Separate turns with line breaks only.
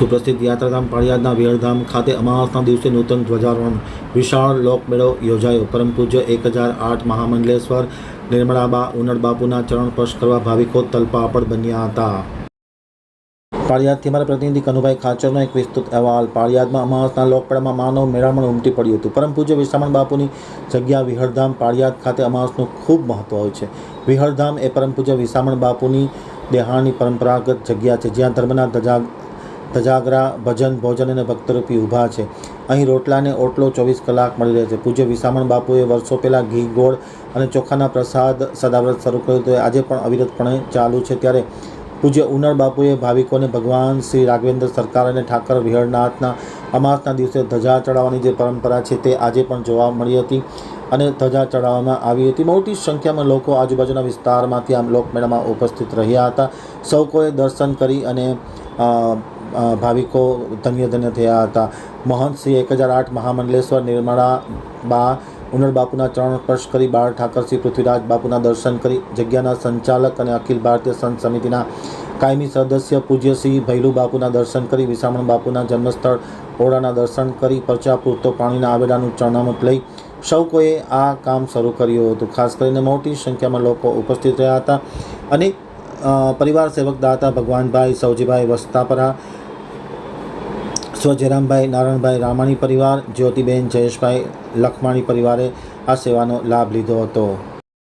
સુપ્રસિદ્ધ યાત્રાધામ પાળિયાદના વિહળધામ ખાતે અમાસના દિવસે નૂતન ધ્વજારોહણ. વિશાળ લોકમેળો યોજાયો. પરમ પૂજ્ય એક હજાર આઠ મહામંડલેશ્વર, નિર્મળાબા ઉનડબાપુના ચરણ સ્પર્શ કરવા ભાવિકો તલપાપડ બન્યા હતા. પાળિયાદથી અમારા પ્રતિનિધિ કનુભાઈ ખાચરનો એક વિસ્તૃત અહેવાલ. પાળિયાદમાં અમાસના લોકમેળામાં માનવ મેળામણ ઉમટી પડ્યું હતું. પરમ પૂજ્ય વિશ્રામણ બાપુની જગ્યા વિહળધામ પાળિયાદ ખાતે અમાસનું ખૂબ મહત્વ હોય છે. વિહળધામ એ પરમ પૂજ્ય વિસામણ બાપુની દેહાણની પરંપરાગત જગ્યા છે. જ્યાં ધર્મના ધજા ધજાગરા ભજન, ભોજન અને ભક્તરૂપી ઊભા છે. અહીં રોટલાને ઓટલો ચોવીસ કલાક મળી રહે છે. પૂજ્ય વિસામણ બાપુએ વર્ષો પહેલાં ઘી, ગોળ અને ચોખાના પ્રસાદ સદાવ્રત શરૂ કર્યું તો એ આજે પણ અવિરતપણે ચાલુ છે. ત્યારે પૂજ્ય ઉનળ બાપુએ ભાવિકોને ભગવાન શ્રી રાઘવેન્દ્ર સરકાર અને ઠાકર વિહળનાથના અમાસના દિવસે ધજા ચડાવવાની જે પરંપરા છે તે આજે પણ જોવા મળી હતી અને ધજા ચડાવવામાં આવી હતી. મોટી સંખ્યામાં લોકો આજુબાજુના વિસ્તારમાંથી આમ લોકમેળામાં ઉપસ્થિત રહ્યા હતા. સૌ કોઈએ દર્શન કરી અને ભાવિકો ધન્ય ધન્ય થયા હતા. મહંતસિંહ એક હજાર આઠ મહામંડલેશ્વર નિર્મળા બા ઉનર બાપુના ચરણ સ્પર્શ કરી, બાળ ઠાકરસિંહ પૃથ્વીરાજ બાપુના દર્શન કરી, જગ્યાના સંચાલક અને અખિલ ભારતીય સંત સમિતિના કાયમી સદસ્ય પૂજ્ય ભૈલુ બાપુના દર્શન કરી, વિસામણ બાપુના જન્મસ્થળ ઓરડાના દર્શન કરી, પરચા પૂરતો પાણીના આવેલાનું ચરણામત લઈ સૌ કોઈએ આ કામ શરૂ કર્યું હતું. ખાસ કરીને મોટી સંખ્યામાં લોકો ઉપસ્થિત રહ્યા હતા અને પરિવાર સેવક દાતા ભગવાનભાઈ સૌજીભાઈ વસ્તાપરા, સ્વજયરામભાઈ, નારાયણભાઈ રામાણી પરિવાર, જ્યોતિબેન જયેશભાઈ લખમાણી પરિવારે આ સેવાનો લાભ લીધો હતો.